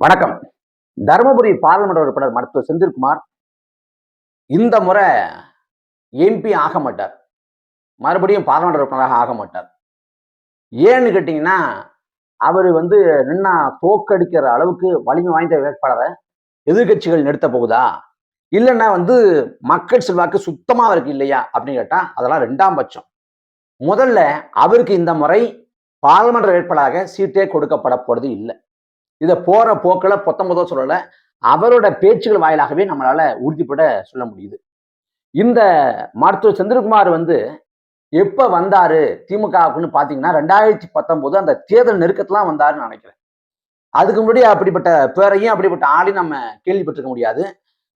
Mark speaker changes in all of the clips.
Speaker 1: வணக்கம். தருமபுரி பாராளுமன்ற உறுப்பினர் மருத்துவர் செந்தில்குமார் இந்த முறை எம்பி ஆக மாட்டார். மறுபடியும் பாராளுமன்ற உறுப்பினராக ஆக மாட்டார். ஏன்னு கேட்டிங்கன்னா அவர் வந்து நின்னா தோக்கடிக்கிற அளவுக்கு வலிமை வாய்ந்த வேட்பாளரை எதிர்கட்சிகள் நிறுத்த போகுதா? இல்லைன்னா வந்து மக்கள் செல்வாக்கு சுத்தமாக அவருக்கு இல்லையா? அப்படின்னு கேட்டால் அதெல்லாம் ரெண்டாம் பட்சம். முதல்ல அவருக்கு இந்த முறை பாராளுமன்ற வேட்பாளராக சீட்டே கொடுக்கப்பட போகிறது இல்லை. இதை போற போக்கில் பொத்தம்பதோ சொல்லலை அவரோட பேச்சுகள் வாயிலாகவே நம்மளால உறுதிப்பட சொல்ல முடியுது. இந்த மருத்துவர் செந்தில்குமார் வந்து எப்ப வந்தாரு திமுகவுக்குன்னு பாத்தீங்கன்னா ரெண்டாயிரத்தி பத்தொன்பது அந்த தேர்தல் நெருக்கத்துலாம் வந்தாருன்னு நினைக்கிறேன். அதுக்கு முன்னாடி அப்படிப்பட்ட பேரையும் அப்படிப்பட்ட ஆளையும் நம்ம கேள்விப்பட்டிருக்க முடியாது.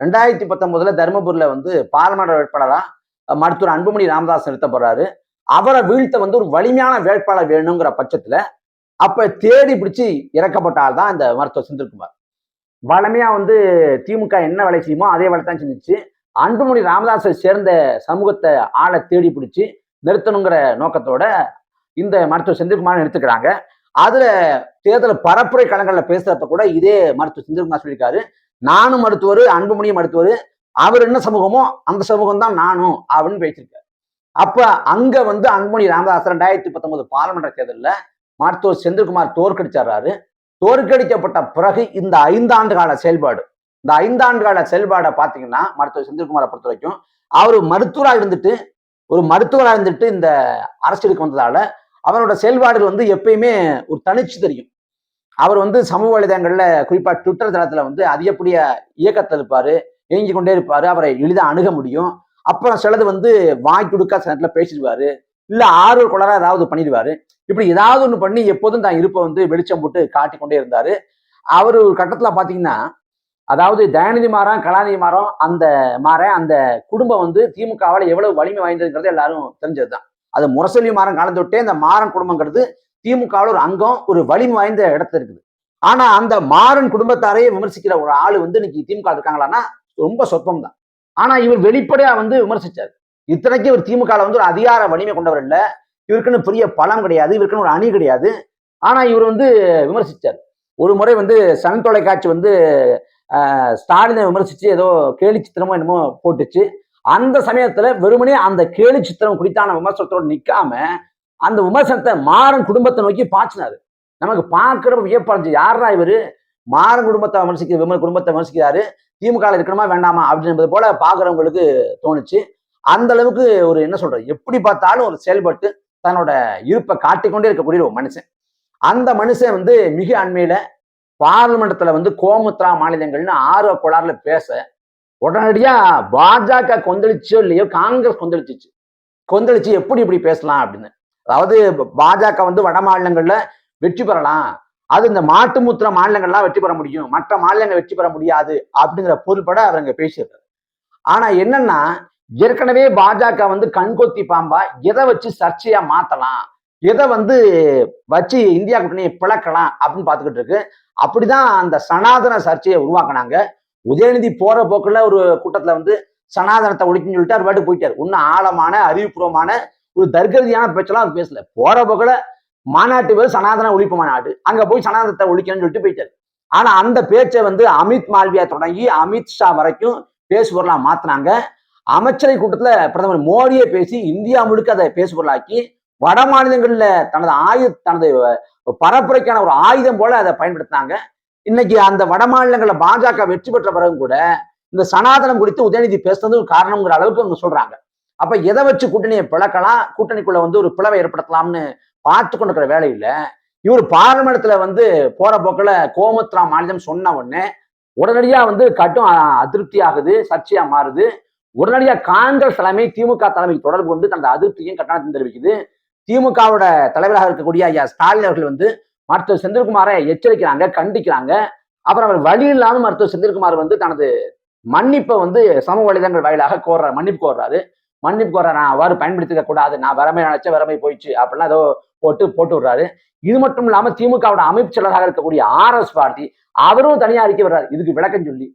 Speaker 1: ரெண்டாயிரத்தி பத்தொன்பதுல தருமபுரியில வந்து பாராளுமன்ற வேட்பாளரா மருத்துவர் அன்புமணி ராமதாஸ் நிறுத்த போறாரு அவரை வீழ்த்த வந்து ஒரு வலிமையான வேட்பாளர் வேணுங்கிற பட்சத்துல அப்ப தேடி பிடிச்சி இறக்கப்பட்டால் தான் இந்த மருத்துவர் செந்தில்குமார். வளமையா வந்து திமுக என்ன வேலை செய்யுமோ அதே வேலை தான் செஞ்சுச்சு. அன்புமணி ராமதாஸை சேர்ந்த சமூகத்தை ஆளை தேடி பிடிச்சி நிறுத்தணுங்கிற நோக்கத்தோட இந்த மருத்துவர் செந்தில்குமார் நிறுத்துக்கிறாங்க அதுல தேர்தல் பரப்புரை களங்கள்ல பேசுறப்ப கூட இதே மருத்துவர் செந்தில்குமார் சொல்லியிருக்காரு. நானும் மருத்துவர் அன்புமணியும் மருத்துவர் அவர் என்ன சமூகமோ அந்த சமூகம் தான் நானும் அப்படின்னு பேசியிருக்காரு. அப்ப அங்க வந்து அன்புமணி ராமதாஸ் ரெண்டாயிரத்தி பத்தொன்பது பாராளுமன்ற தேர்தலில் மருத்துவர் செந்தில்குமார் தோற்கடிச்சாரு தோற்கடிக்கப்பட்ட பிறகு இந்த ஐந்தாண்டு கால செயல்பாடு. இந்த ஐந்தாண்டு கால செயல்பாடை பார்த்தீங்கன்னா மருத்துவர் செந்தில்குமாரை பொறுத்த வரைக்கும் அவர் மருத்துவராக இருந்துட்டு ஒரு மருத்துவராக இருந்துட்டு இந்த அரசியலுக்கு வந்ததால அவரோட செயல்பாடுகள் வந்து எப்பயுமே ஒரு தனிச்சு தெரியும். அவர் வந்து சமூக வலைதளங்களில் குறிப்பா ட்விட்டர் தளத்துல வந்து அதிகப்படிய இயக்கத்தில் இருப்பார் இயங்கி கொண்டே இருப்பார் அவரை எளிதாக அணுக முடியும். அப்புறம் சிலது வந்து வாய் கொடுக்க சில நேரத்தில் பேசிடுவாரு. இல்ல ஆறு கொளரா ஏதாவது பண்ணிடுவாரு. இப்படி ஏதாவது ஒண்ணு பண்ணி எப்போதும் தான் இருப்பை வந்து வெளிச்சம் போட்டு காட்டிக்கொண்டே இருந்தாரு. அவர் ஒரு கட்டத்துல பாத்தீங்கன்னா அதாவது தயாநிதி மாறம் கலாநிதி மாறம் அந்த மாற அந்த குடும்பம் வந்து திமுகவால் எவ்வளவு வலிமை வாய்ந்ததுங்கிறது எல்லாரும் தெரிஞ்சதுதான். அது முரசொலி மாறன் காலத்தொட்டே இந்த மாறன் குடும்பங்கிறது திமுகவில் ஒரு அங்கம் ஒரு வலிமை வாய்ந்த இடத்துல இருக்குது. ஆனா அந்த மாறன் குடும்பத்தாரையே விமர்சிக்கிற ஒரு ஆள் வந்து இன்னைக்கு திமுக இருக்காங்களான்னா ரொம்ப சொற்பம் தான் ஆனா இவர் வெளிப்படையா வந்து விமர்சிச்சார். இத்தனைக்கு இவர் திமுக வந்து ஒரு அதிகார வலிமை கொண்டவர் இல்லை. இவருக்குன்னு பெரிய பலம் கிடையாது. இவருக்குன்னு ஒரு அணி கிடையாது. ஆனா இவர் வந்து விமர்சிச்சார். ஒரு முறை வந்து சன் தொலைக்காட்சி வந்து ஸ்டாலினை விமர்சிச்சு ஏதோ கேலி சித்திரமோ என்னமோ போட்டுச்சு. அந்த சமயத்துல வெறுமனே அந்த கேலி சித்திரம் குறித்தான விமர்சனத்தோடு நிக்காம அந்த விமர்சனத்தை மாறன் குடும்பத்தை நோக்கி பாய்ச்சினாரு. நமக்கு பார்க்குறப்ப வியப்படைஞ்சு யாரா இவரு? மாறன் குடும்பத்தை விமர்சிக்க விமர் குடும்பத்தை விமர்சிக்கிறாரு. திமுக இருக்கணுமா வேண்டாமா அப்படின்றது போல பாக்குறவங்களுக்கு தோணுச்சு. அந்த அளவுக்கு ஒரு என்ன சொல்றது? எப்படி பார்த்தாலும் ஒரு செயல்பட்டு தன்னோட இருப்பை காட்டிக்கொண்டே இருக்கக்கூடிய ஒரு மனுஷன். அந்த மனுஷன் வந்து மிக அண்மையில பார்லிமெண்ட்ல வந்து கோமுத்ரா மாநிலங்கள்னு ஆர்வ கோளாறுல பேச உடனடியா பாஜக கொந்தளிச்சோ இல்லையோ காங்கிரஸ் கொந்தளிச்சிச்சு. கொந்தளிச்சு எப்படி இப்படி பேசலாம் அப்படின்னு. அதாவது பாஜக வந்து வட மாநிலங்கள்ல வெற்றி பெறலாம். அது இந்த மாட்டு மூத்திர மாநிலங்கள்லாம் வெற்றி பெற முடியும். மற்ற மாநிலங்கள் வெற்றி பெற முடியாது அப்படிங்கிற பொருள்பட அவங்க பேசியிருக்காரு. ஆனா என்னன்னா ஏற்கனவே பாஜக வந்து கண்கொத்தி பாம்பா எதை வச்சு சர்ச்சையா மாத்தலாம் எதை வந்து வச்சு இந்தியா கூட்டணியை பிளக்கலாம் அப்படின்னு பார்த்துக்கிட்டு இருக்கு. அப்படிதான் அந்த சனாதன சர்ச்சையை உருவாக்குனாங்க. உதயநிதி போற போக்குல ஒரு கூட்டத்துல வந்து சனாதனத்தை ஒழிக்குன்னு சொல்லிட்டு அவர் பாட்டு போயிட்டார். இன்னும் ஆழமான அறிவுபூர்வமான ஒரு தர்கதியான பேச்செல்லாம் அவர் பேசல. போற போக்குல மாநாட்டு பேர் சனாதன ஒழிப்பு மாநாடு. அங்க போய் சனாதனத்தை ஒழிக்கணும்னு சொல்லிட்டு போயிட்டாரு. ஆனா அந்த பேச்சை வந்து அமித் மால்வியா தொடங்கி அமித் ஷா வரைக்கும் பேசுபொருளா மாத்தினாங்க. அமைச்சரை கூட்டத்துல பிரதமர் மோடியே பேசி இந்தியா முழுக்க அதை பேசுபொருளாக்கி வட மாநிலங்கள்ல தனது ஆயு தனது பரப்புரைக்கான ஒரு ஆயுதம் போல அதை பயன்படுத்தினாங்க. இன்னைக்கு அந்த வட மாநிலங்களில் பாஜக வெற்றி பெற்ற பிறகு கூட இந்த சனாதனம் குறித்து உதயநிதி பேசுறது ஒரு காரணம்ங்கிற அளவுக்கு அவங்க சொல்றாங்க. அப்ப எதை வச்சு கூட்டணியை பிளக்கலாம்? கூட்டணிக்குள்ள வந்து ஒரு பிளவை ஏற்படுத்தலாம்னு பார்த்து கொண்டிருக்கிற வேலையில இவர் பாராளுமன்றத்துல வந்து போற போக்கில் கோமுத்ரா மாநிலம் சொன்ன உடனே உடனடியா வந்து கட்டும் அதிருப்தி ஆகுது சர்ச்சையா மாறுது. உடனடியாக காங்கிரஸ் தலைமை திமுக தலைமை தொடர்பு கொண்டு தனது அதிருப்தியும் கட்டணத்தையும் தெரிவிக்குது. திமுகவோட தலைவராக இருக்கக்கூடிய ஐயா ஸ்டாலின் அவர்கள் வந்து மருத்துவர் செந்தில்குமாரை எச்சரிக்கிறாங்க கண்டிக்கிறாங்க. அப்புறம் அவர் வழி இல்லாமல் மருத்துவர் செந்தில்குமார் வந்து தனது மன்னிப்பை வந்து சமூக வலைதளங்கள் வாயிலாக கோர்றாரு மன்னிப்பு கோர்றாரு. மன்னிப்பு கோர்ற நான் அவ்வாறு பயன்படுத்திக்க கூடாது நான் வரமை நினைச்ச வரமை போயிடுச்சு அப்படிலாம் ஏதோ போட்டு போட்டு விடுறாரு. இது மட்டும் இல்லாமல் திமுகவோட அமைப்பு செயலராக இருக்கக்கூடிய ஆர் எஸ் பார்த்தி அவரும் தனியா அறிக்கை வர்றாரு இதுக்கு விளக்கம் சொல்லி.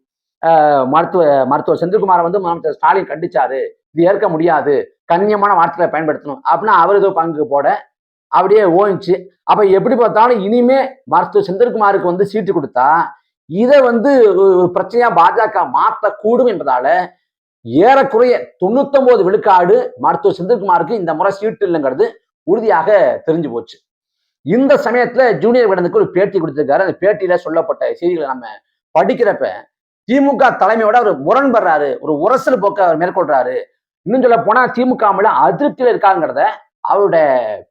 Speaker 1: மருத்துவ மருத்துவர் செந்தில்குமாரை வந்து முதலமைச்சர் ஸ்டாலின் கண்டிச்சாரு. இது ஏற்க முடியாது. கண்ணியமான வார்த்தைகளை பயன்படுத்தணும். அப்படின்னா அவர் ஏதோ பங்கு போட அப்படியே ஓய்ச்சு அப்ப எப்படி பார்த்தாலும் இனிமே மருத்துவர் செந்தில்குமாருக்கு வந்து சீட்டு கொடுத்தா இதை வந்து ஒரு பிரச்சனையா பாஜக மாற்றக்கூடும் என்பதால ஏறக்குறைய தொண்ணூத்தொன்பது விழுக்காடு மருத்துவர் செந்தில்குமாருக்கு இந்த முறை சீட்டு இல்லைங்கிறது உறுதியாக தெரிஞ்சு போச்சு. இந்த சமயத்துல ஜூனியர் விடனுக்கு ஒரு பேட்டி கொடுத்திருக்காரு. அந்த பேட்டியில சொல்லப்பட்ட செய்திகளை நம்ம படிக்கிறப்ப திமுக தலைமையோட அவர் முரண்படுறாரு. ஒரு உரசல் போக்க அவர் மேற்கொள்றாரு. இன்னும் சொல்ல போனா திமுக மேல அதிருப்தியில இருக்காங்கிறத அவருடைய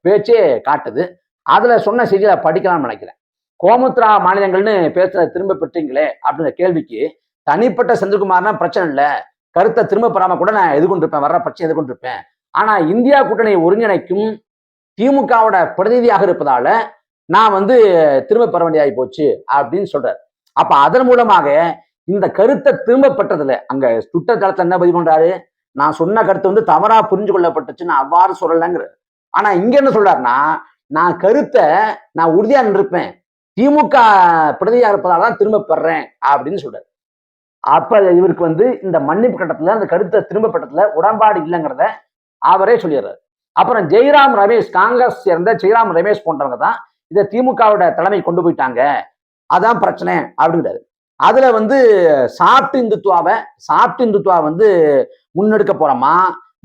Speaker 1: பேச்சே காட்டுது. அதுல சொன்ன செய்திகளை படிக்கலாம்னு நினைக்கிறேன். கோமுத்ரா மாநிலங்கள்னு பேசுறத திரும்ப பெற்றீங்களே அப்படிங்கிற கேள்விக்கு தனிப்பட்ட செந்தில்குமார்னா பிரச்சனை இல்லை. கருத்தை திரும்ப பெறாம கூட நான் எதிர்கொண்டிருப்பேன். வர்ற பிரச்சனை எதிர்கொண்டிருப்பேன். ஆனா இந்தியா கூட்டணியை ஒருங்கிணைக்கும் திமுகவோட பிரதிநிதியாக இருப்பதால நான் வந்து திரும்ப பெற வேண்டியதாகி போச்சு அப்படின்னு சொல்றாரு. அப்ப அதன் மூலமாக இந்த கருத்தை திரும்ப அங்க ட்விட்டர் தளத்துல என்ன பதிவு பண்றாரு? நான் சொன்ன கருத்து வந்து தவறா புரிஞ்சு கொள்ளப்பட்டுச்சு நான் அவ்வாறு சொல்லலைங்கிற ஆனா இங்க என்ன சொல்றாருன்னா நான் கருத்தை நான் உறுதியா நின்றுப்பேன். திமுக பிரதியா இருப்பதால தான் திரும்ப பெறேன் அப்படின்னு சொல்றாரு. அப்ப இவருக்கு வந்து இந்த மன்னிப்பு கட்டத்துல அந்த கருத்தை திரும்ப உடன்பாடு இல்லைங்கிறத அவரே சொல்லிடுறாரு. அப்புறம் ஜெய்ராம் ரமேஷ் காங்கிரஸ் சேர்ந்த ஜெய்ராம் ரமேஷ் போன்றவங்க தான் இதை திமுகவோட தலைமை கொண்டு போயிட்டாங்க. அதான் பிரச்சனை அப்படிங்கிறாரு. அதுல வந்து சாப்பிட்டு இந்துத்துவாவை சாப்பிட்டு இந்துத்துவா வந்து முன்னெடுக்க போறோமா?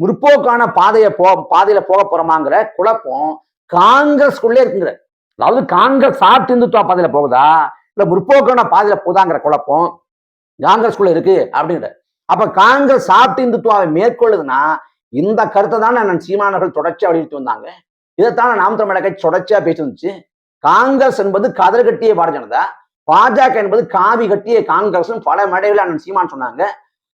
Speaker 1: முற்போக்கான பாதையை போ பாதையில போக போறோமாங்கிற குழப்பம் காங்கிரஸ்குள்ளே இருக்குங்கிற. அதாவது காங்கிரஸ் சாப்பிட்டு இந்துத்துவா பாதையில போகுதா? இல்ல முற்போக்கான பாதையில போதாங்கிற குழப்பம் காங்கிரஸ்குள்ள இருக்கு அப்படிங்கிற. அப்ப காங்கிரஸ் சாப்பிட்டு இந்துத்துவாவை மேற்கொள்ளுதுன்னா இந்த கருத்தை தான் நான் சீமானவர்கள் தொடர்ச்சியா வலியுறுத்தி வந்தாங்க. இதைத்தான் நாம் தமிழக தொடர்ச்சியா பேசி வந்துச்சு காங்கிரஸ் என்பது கதறு கட்டிய பாரதிய ஜனதா? பாஜக என்பது காவி கட்டிய காங்கிரசும் பல மேடைகள் அண்ணன் சீமான் சொன்னாங்க.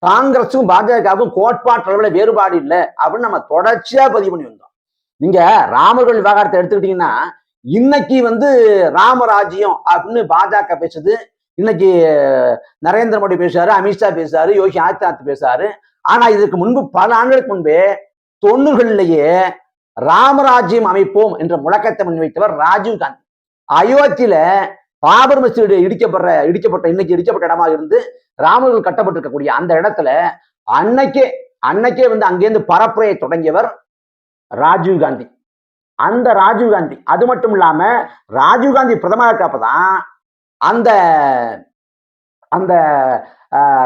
Speaker 1: காங்கிரஸும் பாஜகவுக்கும் கோட்பாட்டளவில் வேறுபாடு இல்லை அப்படின்னு நம்ம தொடர்ச்சியா பதிவு பண்ணி வந்தோம். நீங்க ராமர்கள் விவகாரத்தை எடுத்துக்கிட்டீங்கன்னா இன்னைக்கு வந்து ராமராஜ்யம் அப்படின்னு பாஜக பேசுது. இன்னைக்கு நரேந்திர மோடி பேசுறாரு அமித்ஷா பேசுறாரு யோகி ஆதித்யநாத் பேசுறாரு. ஆனா இதுக்கு முன்பு பல ஆண்டுகளுக்கு முன்பே தொண்ணூறுகளிலேயே ராமராஜ்யம் அமைப்போம் என்ற முழக்கத்தை முன்வைத்தவர் ராஜீவ் காந்தி அயோத்தியில பாபர் மசூதி இடிக்கப்படுற இடிக்கப்பட்ட இன்னைக்கு இடிக்கப்பட்ட இடமா இருந்து ராமர்கள் கட்டப்பட்டிருக்கக்கூடிய அந்த இடத்துல அன்னைக்கே அன்னைக்கே வந்து அங்கேருந்து பரப்புரையை தொடங்கியவர் ராஜீவ் காந்தி. அந்த ராஜீவ் காந்தி அது மட்டும் இல்லாம ராஜீவ் காந்தி பிரதமர் இருக்கப்பதான் அந்த அந்த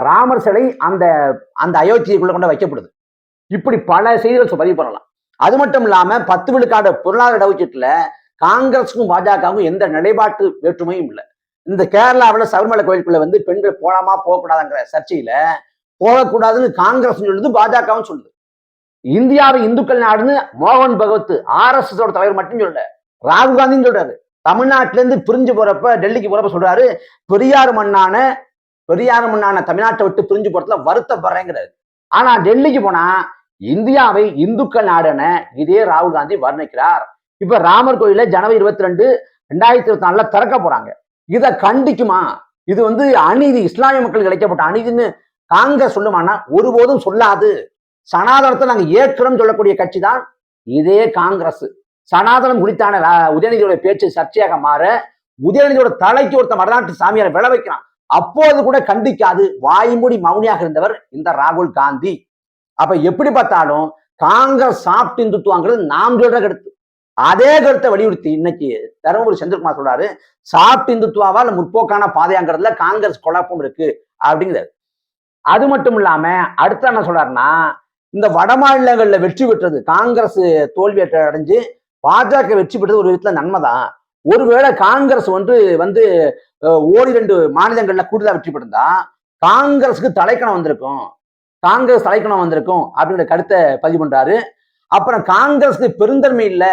Speaker 1: ராமர் சிலை அந்த அந்த அயோத்தியைக்குள்ள கொண்டு வைக்கப்படுது. இப்படி பல செய்திகள் பதிவு பண்ணலாம். அது மட்டும் இல்லாம பத்து விழுக்காடு பொருளாதார இடஒதுக்கீட்டுல காங்கிரஸுக்கும் பாஜகவுக்கும் எந்த நிலைப்பாட்டு வேற்றுமையும் இல்லை. இந்த கேரளாவில் சபரிமலை கோயிலுக்குள்ள வந்து பெண்கள் போலாமா போகக்கூடாதுங்கிற சர்ச்சையில போகக்கூடாதுன்னு காங்கிரஸ் சொல்லுது பாஜகவும் சொல்லுது. இந்தியாவை இந்துக்கள் நாடுன்னு மோகன் பகவத் ஆர் எஸ் எஸ் தலைவர் மட்டும் சொல்லல ராகுல் காந்தியும் சொல்றாரு. தமிழ்நாட்டில இருந்து பிரிஞ்சு போறப்ப டெல்லிக்கு போறப்ப சொல்றாரு பெரியார் மண்ணான பெரியார் மண்ணான தமிழ்நாட்டை விட்டு பிரிஞ்சு போறதுல வருத்தப்படுறேங்கிறாரு. ஆனா டெல்லிக்கு போனா இந்தியாவை இந்துக்கள் நாடுன இதே ராகுல் காந்தி வர்ணிக்கிறார். இப்ப ராமர் கோயில ஜனவரி இருபத்தி ரெண்டு ரெண்டாயிரத்தி இருபத்தி நாலுல திறக்க போறாங்க. இதை கண்டிக்குமா? இது வந்து அநீதி இஸ்லாமிய மக்கள் இழைக்கப்பட்ட அநீதின்னு காங்கிரஸ் சொல்லுமானா ஒருபோதும் சொல்லாது. சனாதனத்தை நாங்க ஏற்கிறோம் சொல்லக்கூடிய கட்சி தான் இதே காங்கிரஸ். சனாதனம் குறித்தான உதயநிதியோட பேச்சு சர்ச்சையாக மாற உதயநிதியோட தலைக்கு ஒருத்த வடநாட்டு சாமியாரை விளை வைக்கிறான். அப்போது கூட கண்டிக்காது. வாய்மூடி மௌனியாக இருந்தவர் இந்த ராகுல் காந்தி. அப்ப எப்படி பார்த்தாலும் காங்கிரஸ் சாப்பிட்டு இந்துத்துவாங்கிறது நாம் சொல்ற கருத்து. அதே கருத்தை வலியுறுத்தி இன்னைக்கு தருமபுரி செந்தில்குமார் சொல்றாரு சாப்பிட்டு இந்துத்துவாவா இல்ல முற்போக்கான பாதையாங்கிறதுல காங்கிரஸ் குழப்பம் இருக்கு அப்படிங்கிறது அது மட்டும் இல்லாம அடுத்த என்ன சொல்றாருன்னா இந்த வட மாநிலங்கள்ல வெற்றி பெற்றது காங்கிரஸ் தோல்வி அடைஞ்சு பாஜக வெற்றி பெற்றது ஒரு விதத்துல நன்மைதான். ஒருவேளை காங்கிரஸ் வந்து வந்து ஓடி ரெண்டு மாநிலங்கள்ல கூடுதலா வெற்றி பெற்றிருந்தா காங்கிரஸுக்கு தலைக்கணம் வந்திருக்கும். காங்கிரஸ் தலைக்கணம் வந்திருக்கும் அப்படிங்கிற கருத்தை பதிவு பண்றாரு. அப்புறம் காங்கிரஸுக்கு பெருந்தன்மை இல்லை.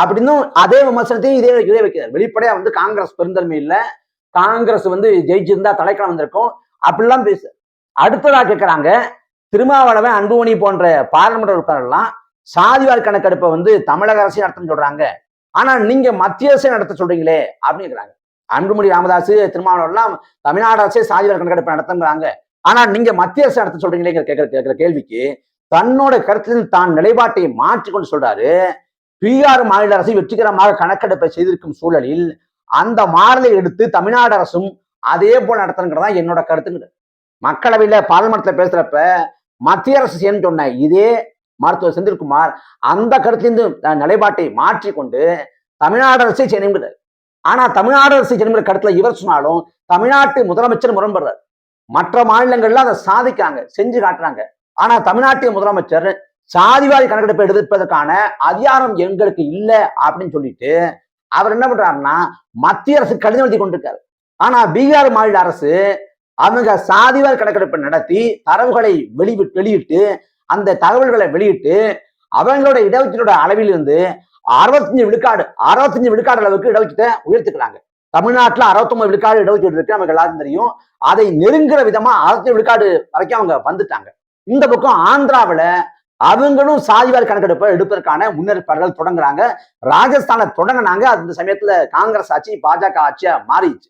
Speaker 1: அப்படின்னும் அதே விமர்சனத்தையும் இதே இதே வைக்கிறார். வெளிப்படையா வந்து காங்கிரஸ் பெருந்தன்மை இல்லை. காங்கிரஸ் வந்து ஜெயிச்சிருந்தா தலைக்கணம் வந்திருக்கும். அப்படிலாம் பேசு அடுத்ததா கேட்கிறாங்க திருமாவளவன் அன்புமணி போன்ற பாராளுமன்ற உறுப்பினர்லாம் சாதிவார் கணக்கெடுப்பை வந்து தமிழக அரசு நடத்த சொல்றாங்க. ஆனா நீங்க மத்திய அரசே நடத்த சொல்றீங்களே அப்படின்னு கேட்கிறாங்க அன்புமணி ராமதாஸ் திருமாவளவன்லாம் தமிழ்நாடு அரசே சாதிவார் கணக்கெடுப்பை நடத்துங்கிறாங்க ஆனா நீங்க மத்திய அரசு நடத்த சொல்றீங்களே கேட்கிற கேட்கிற கேள்விக்கு தன்னோட கருத்தில் தான் நிலைப்பாட்டை மாற்றிக்கொண்டு சொல்றாரு. பீகார் மாநில அரசு வெற்றிகரமாக கணக்கெடுப்பை செய்திருக்கும் சூழலில் அந்த மாறலை எடுத்து தமிழ்நாடு அரசும் அதே போல நடத்தணுங்கிறதா என்னோட கருத்துங்கிறது. மக்களவையில பார்லிமெண்ட்ல பேசுறப்ப மத்திய அரசு செய்யணும்னு சொன்ன இதே மருத்துவர் செந்தில்குமார் அந்த கருத்திலிருந்து நிலைப்பாட்டை மாற்றிக்கொண்டு தமிழ்நாடு அரசே செய்யணுங்கிறார் ஆனா தமிழ்நாடு அரசு செய்யணுங்கிற கருத்துல இவர் சொன்னாலும் தமிழ்நாட்டு முதலமைச்சர் முரண்படுறார். மற்ற மாநிலங்கள்ல அதை சாதிக்காங்க செஞ்சு காட்டுறாங்க. ஆனா தமிழ்நாட்டின் முதலமைச்சர் சாதிவாரி கணக்கெடுப்பு எடுப்பதற்கான அதிகாரம் எங்களுக்கு இல்லை அப்படின்னு சொல்லிட்டு அவர் என்ன பண்றாருன்னா மத்திய அரசு கடிதம் எழுதி கொண்டிருக்காரு. ஆனா பீகார் மாநில அரசு அவங்க சாதிவாரி கணக்கெடுப்பு நடத்தி தரவுகளை வெளி வெளியிட்டு அந்த தகவல்களை வெளியிட்டு அவங்களோட இடஒதுக்கீட்டோட அளவிலிருந்து அறுபத்தஞ்சு விழுக்காடு அறுபத்தஞ்சு விழுக்காடு அளவுக்கு இடஒதுக்கீட்டை உயர்த்துக்கிறாங்க தமிழ்நாட்டில் அறுபத்தொன்பது விழுக்காடு இடஒதுக்கீடு இருக்கு நமக்கு எல்லாரும் தெரியும். அதை நெருங்குற விதமா அறுபத்தஞ்சு விழுக்காடு வரைக்கும் அவங்க வந்துட்டாங்க. இந்த பக்கம் ஆந்திராவில் அவங்களும் சாதிவாரி கணக்கெடுப்பை எடுப்பதற்கான முன்னெடுப்பாளர்கள் தொடங்குறாங்க. ராஜஸ்தானை தொடங்கினாங்க. அந்த சமயத்துல காங்கிரஸ் ஆட்சி பாஜக ஆட்சியா மாறிடுச்சு.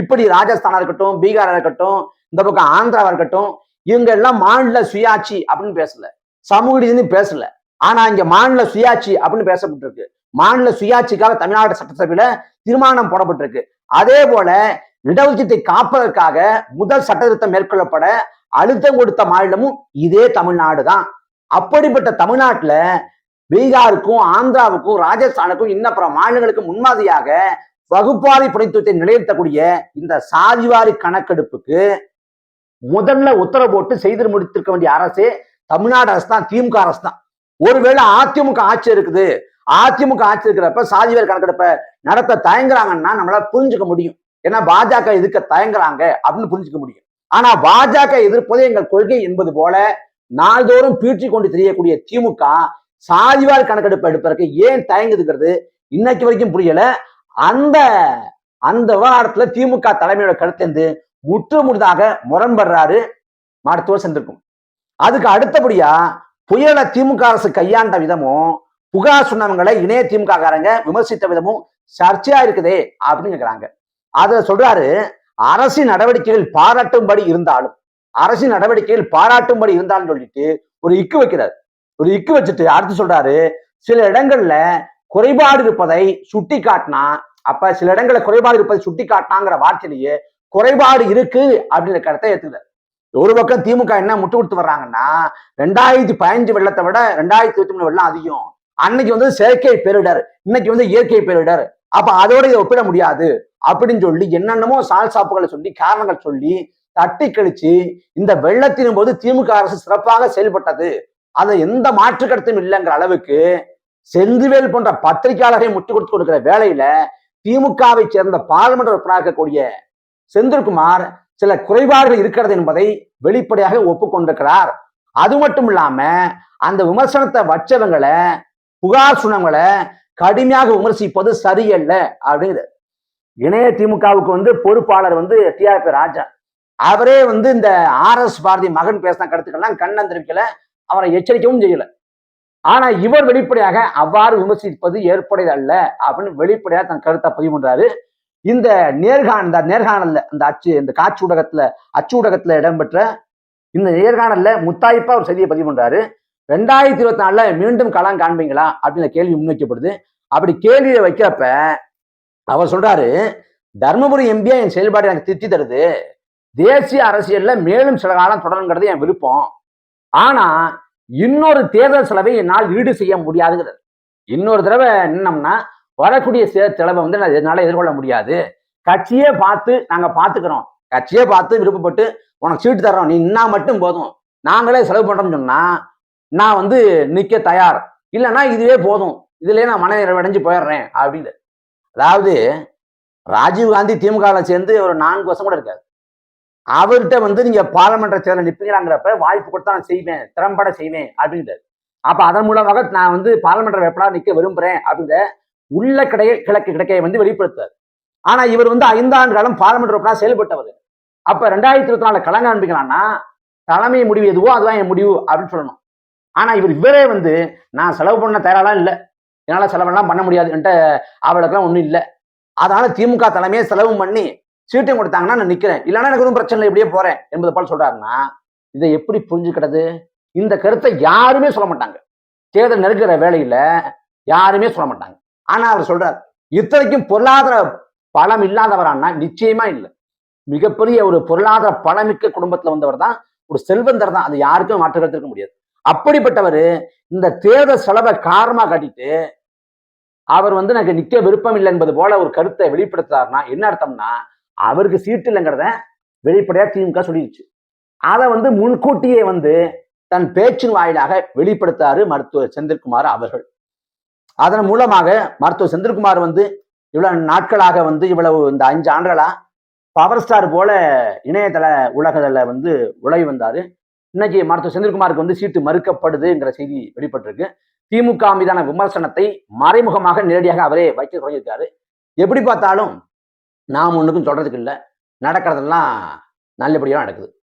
Speaker 1: இப்படி ராஜஸ்தானா இருக்கட்டும் பீகாரா இருக்கட்டும் இந்த பக்கம் ஆந்திராவா இருக்கட்டும் இவங்க எல்லாம் மாநில சுயாட்சி அப்படின்னு பேசல. சமூக நீதினு பேசல. ஆனா இங்க மாநில சுயாட்சி அப்படின்னு பேசப்பட்டிருக்கு. மாநில சுயாட்சிக்காக தமிழ்நாடு சட்டசபையில தீர்மானம் போடப்பட்டிருக்கு. அதே போல இடஒதுக்கீட்டை காப்பதற்காக முதல் சட்டத்திருத்தம் மேற்கொள்ளப்பட அழுத்தம் கொடுத்த மாநிலமும் இதே தமிழ்நாடு தான் அப்படிப்பட்ட தமிழ்நாட்டுல பீகாருக்கும் ஆந்திராவுக்கும் ராஜஸ்தானுக்கும் இன்னும் பிற மாநிலங்களுக்கு முன்மாதிரியாக வகுப்பாரி பிரதித்துவத்தை நிலைநிறுத்தக்கூடிய இந்த சாதிவாரி கணக்கெடுப்புக்கு முதல்ல உத்தரவு போட்டு செய்து முடித்திருக்க வேண்டிய அரசே தமிழ்நாடு அரசு தான் திமுக அரசு தான். ஒருவேளை அதிமுக ஆட்சி இருக்குது அதிமுக ஆட்சி இருக்கிறப்ப சாதிவாரி கணக்கெடுப்பை நடத்த தயங்குறாங்கன்னா நம்மளால புரிஞ்சுக்க முடியும். ஏன்னா பாஜக எதிர்க்க தயங்குறாங்க அப்படின்னு புரிஞ்சுக்க முடியும். ஆனா பாஜக எதிர்ப்பதே எங்கள் கொள்கை என்பது போல நாள்தோறும் பீற்றி கொண்டு தெரியக்கூடிய திமுக சாதிவார் கணக்கெடுப்பு எடுப்பதற்கு ஏன் தயங்குதுங்கிறது இன்னைக்கு வரைக்கும் புரியல. அந்த அந்த விவகாரத்துல திமுக தலைமையோட கருத்தேந்து முற்று முழுதாக முரண்படுறாரு மருத்துவர் சென்றிருக்கும் அதுக்கு அடுத்தபடியா புயலை திமுக அரசு கையாண்ட விதமும் புகார் சொன்னவங்களை இணைய திமுக காரங்க விமர்சித்த விதமும் சர்ச்சையா இருக்குதே அப்படின்னு கேக்குறாங்க. அதுல சொல்றாரு அரசின் நடவடிக்கைகள் பாராட்டும்படி இருந்தாலும் அரசின் நடவடிக்கையில் பாராட்டும்படி இருந்தாலும் சொல்லிட்டு ஒரு இக்கு வைக்கிறார். ஒரு இக்கு வச்சுட்டு அடுத்து சொல்றாரு சில இடங்கள்ல குறைபாடு இருப்பதை சுட்டி காட்டினா அப்ப சில இடங்கள்ல குறைபாடு இருப்பதை சுட்டி காட்டினாங்கிற வார்த்தையிலேயே குறைபாடு இருக்கு அப்படிங்கிற கருத்தை ஏத்துக்கிறார். ஒரு பக்கம் திமுக என்ன முட்டு கொடுத்து வர்றாங்கன்னா ரெண்டாயிரத்தி பதினஞ்சு வெள்ளத்தை விட ரெண்டாயிரத்தி இருபத்தி மூணு வெள்ளம் அதிகம். அன்னைக்கு வந்து செயற்கை பேரிடர் இன்னைக்கு வந்து இயற்கை பேரிடர். அப்ப அதோட இதை ஒப்பிட முடியாது அப்படின்னு சொல்லி என்னென்னமோ சால் சாப்புகளை சொல்லி காரணங்கள் சொல்லி தட்டி கழிச்சு இந்த வெள்ளத்தின் போது திமுக அரசு சிறப்பாக செயல்பட்டது. அதை எந்த மாற்று கருத்தும் இல்லைங்கிற அளவுக்கு செந்துவேல் போன்ற பத்திரிகையாளரை முட்டு கொடுத்து கொடுக்கிற வேலையில திமுகவை சேர்ந்த பாராளுமன்ற உறுப்பினராக இருக்கக்கூடிய செந்தில்குமார் சில குறைபாடுகள் இருக்கிறது என்பதை வெளிப்படையாக ஒப்புக்கொண்டிருக்கிறார். அது மட்டும் இல்லாம அந்த விமர்சனத்தை வச்சவங்களை புகார் சுனங்களை கடுமையாக விமர்சிப்பது சரியல்ல அப்படிங்கிறது இணைய திமுகவுக்கு வந்து பொறுப்பாளர் வந்து டிஆர்பி ராஜா. அவரே வந்து இந்த ஆர் எஸ் பாரதி மகன் பேசின கருத்துக்கள்லாம் கண்ணன் தெரிவிக்கல அவரை எச்சரிக்கவும் செய்யல. ஆனா இவர் வெளிப்படையாக அவ்வாறு விமர்சிப்பது ஏற்புடையது அல்ல அப்படின்னு வெளிப்படையாக தன் கருத்தை பதிவு பண்றாரு. இந்த நேர்காணல் இந்த நேர்காணல்ல அந்த அச்சு இந்த காட்சி ஊடகத்துல அச்சு ஊடகத்துல இடம்பெற்ற இந்த நேர்காணல்ல முத்தாய்ப்பா ஒரு செய்தியை பதிவு பண்றாரு. ரெண்டாயிரத்தி இருபத்தி நாலுல மீண்டும் களம் காண்பீங்களா அப்படின்னு கேள்வி முன்வைக்கப்படுது. அப்படி கேள்வியை வைக்கிறப்ப அவர் சொல்றாரு தர்மபுரி எம்பியா என் செயல்பாடு எனக்கு திருப்தி தருது. தேசிய அரசியல்ல மேலும் சில காலம் தொடருங்கிறது என் விருப்பம். ஆனா இன்னொரு தேர்தல் செலவை என்னால் ஈடு செய்ய முடியாதுங்கிறது. இன்னொரு தடவை என்னம்னா வரக்கூடிய செலவை வந்து நான் என்னால் எதிர்கொள்ள முடியாது. கட்சியே பார்த்து நாங்க பாத்துக்கிறோம் கட்சியே பார்த்து விருப்பப்பட்டு உனக்கு சீட்டு தர்றோம். நீ நின்னா மட்டும் போதும். நாங்களே செலவு பண்றோம்னு சொன்னா நான் வந்து நிக்க தயார். இல்லைன்னா இதுவே போதும். இதுலயே நான் மன நிறைவடைஞ்சு போயிடுறேன் அப்படின்னு. அதாவது ராஜீவ் காந்தி திமுகவில் சேர்ந்து ஒரு நான்கு வருஷம் கூட இருக்காது அவர்கிட்ட வந்து நீங்க பாராளுமன்ற தேர்தல் நிற்பீங்கிறப்ப வாய்ப்பு கொடுத்தா நான் செய்வேன் திறம்பட செய்வேன் அப்படின்றாரு. அப்ப அதன் மூலமாக நான் வந்து பாராளுமன்ற வேட்பாளர் நிக்க விரும்புறேன் அப்படிங்கிற உள்ள கிடைக்க கிழக்கு கிடைக்கையை வந்து வெளிப்படுத்தார் ஆனா இவர் வந்து ஐந்தாண்டு காலம் பாராளுமன்ற வேட்பாளர் செயல்பட்டவர். அப்ப ரெண்டாயிரத்தி இருபத்தி நாலு கலங்க ஆரம்பிக்கலாம்னா தலைமை முடிவு எதுவோ அதுதான் என் முடிவு அப்படின்னு சொல்லணும். ஆனா இவர் இவரே வந்து நான் செலவு பண்ண தயாரெல்லாம் இல்லை. என்னால செலவெல்லாம் பண்ண முடியாது. அவளுக்கு அவளுக்கெல்லாம் ஒன்றும் இல்லை. அதனால திமுக தலைமையை செலவு பண்ணி சீட்டையும் கொடுத்தாங்கன்னா நான் நிக்கிறேன். இல்லைன்னா எனக்கு எதுவும் பிரச்சனை இல்லை இப்படியே போறேன் என்பது போல சொல்றாருன்னா இதை எப்படி புரிஞ்சுக்கிறது? இந்த கருத்தை யாருமே சொல்ல மாட்டாங்க. தேர்தல் நெருக்கிற வேலையில யாருமே சொல்ல மாட்டாங்க. ஆனா அவர் சொல்றார் இத்தனைக்கும் பொருளாதார பலம் இல்லாதவரானா நிச்சயமா இல்லை. மிகப்பெரிய ஒரு பொருளாதார பலமிக்க குடும்பத்துல வந்தவர் தான் ஒரு செல்வந்தர் தான். அது யாருக்கும் மாற்று கருத்து முடியாது. அப்படிப்பட்டவர் இந்த தேர்தல் செலவை காரணமா காட்டிட்டு அவர் வந்து எனக்கு நிக்க விருப்பம் இல்லை என்பது போல ஒரு கருத்தை வெளிப்படுத்துறாருன்னா என்ன அர்த்தம்னா அவருக்கு சீட்டு இல்லைங்கிறத வெளிப்படையா திமுக சொல்லிடுச்சு அதை வந்து முன்கூட்டியே வந்து தன் பேச்சின் வாயிலாக வெளிப்படுத்தாரு மருத்துவர் செந்தில்குமார் அவர்கள். அதன் மூலமாக மருத்துவர் செந்தில்குமார் வந்து இவ்வளவு நாட்களாக வந்து இவ்வளவு இந்த அஞ்சு ஆண்டுகளா பவர் ஸ்டார் போல இணையதள உலகத்துல வந்து உழவி வந்தாரு. இன்னைக்கு மருத்துவர் செந்தில்குமாருக்கு வந்து சீட்டு மறுக்கப்படுதுங்கிற செய்தி வெளிப்பட்டிருக்கு. திமுக மீதான விமர்சனத்தை மறைமுகமாக நேரடியாக அவரே வைக்க தொடங்கியிருக்காரு. எப்படி பார்த்தாலும் நாம் ஒன்றுக்கும் சொல்கிறதுக்கு இல்லை. நடக்கிறதெல்லாம் நல்லபடியாக நடக்குது.